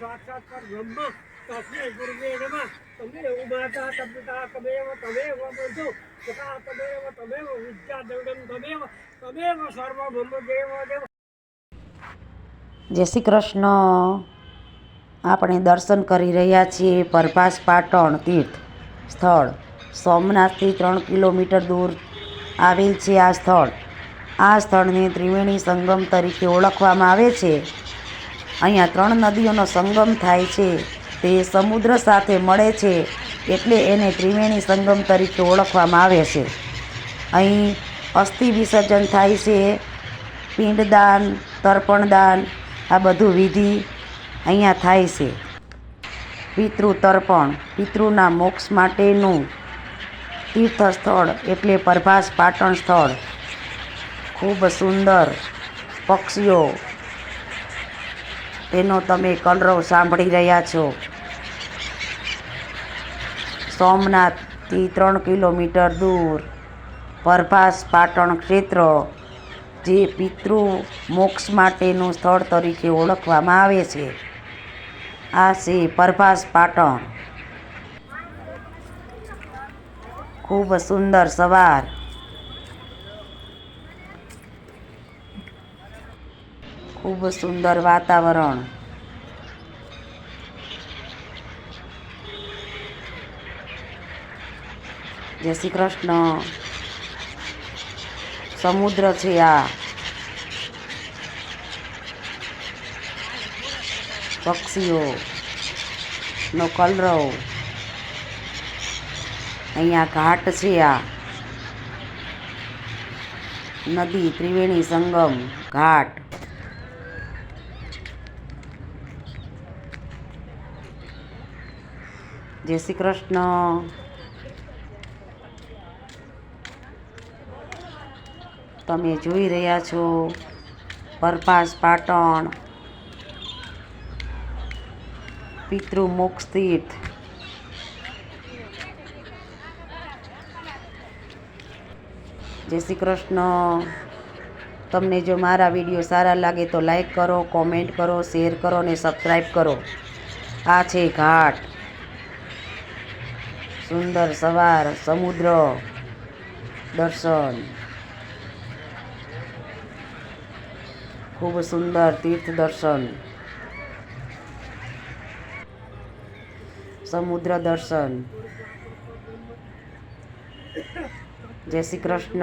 સાક્ષાત પર બ્રહ્મ તસ્મૈ ગુરુવે નમઃ. તમે ઉમાતા તપિતા તમેવ તમેવ બંધુ. તથા તમેવ તમેવ વિદ્યા દેવડમ તમેવ તમેવ બ્રહ્મ દેવ દેવ. જય શ્રી કૃષ્ણ. આપણે દર્શન કરી રહ્યા છીએ પરભાસ પાટણ તીર્થ સ્થળ. સોમનાથથી ત્રણ કિલોમીટર દૂર આવેલ છે આ સ્થળ. આ સ્થળને ત્રિવેણી સંગમ તરીકે ઓળખવામાં આવે છે. અહીંયા ત્રણ નદીઓનો સંગમ થાય છે. તે સમુદ્ર સાથે મળે છે એટલે એને ત્રિવેણી સંગમ તરીકે ઓળખવામાં આવે છે. અહીં અસ્થિ વિસર્જન થાય છે. પિંડદાન, તર્પણદાન, આ બધું વિધિ અહીંયા થાય છે. પિતૃ તર્પણ પિતૃના મોક્ષ માટેનું તીર્થ સ્થળ એટલે પ્રભાસ પાટણ સ્થળ. ખૂબ સુંદર પક્ષીઓ તેનો તમે કલરવ સાંભળી રહ્યા છો. સોમનાથથી ત્રણ કિલોમીટર દૂર, પરભાસ પાટણ ક્ષેત્ર, જે પિતૃ મોક્ષ માટેનું સ્થળ તરીકે ઓળખવામાં આવે છે. આ છે પરભાસ પાટણ. ખૂબ સુંદર સવાર. ખૂબ સુંદર વાતાવરણ. જય શ્રી કૃષ્ણ. સમુદ્ર છે આ. પક્ષીઓ નો કલરવ. અહીંયા ઘાટ છે આ. નદી ત્રિવેણી સંગમ, ઘાટ. જય શ્રી કૃષ્ણ. તમે જોઈ રહ્યા છો પરપાસ પાટણ. પિતૃ મોક્ષ તીર્થ. જય શ્રી કૃષ્ણ. તમને જો મારા વીડિયો સારા લાગે તો લાઈક કરો, કોમેન્ટ કરો, શેર કરો અને સબસ્ક્રાઈબ કરો. આ છે ઘાટ. સુંદર સવાર સમુદ્ર દર્શન. ખૂબ સુંદર તીર્થ દર્શન. સમુદ્ર દર્શન. જય શ્રી કૃષ્ણ.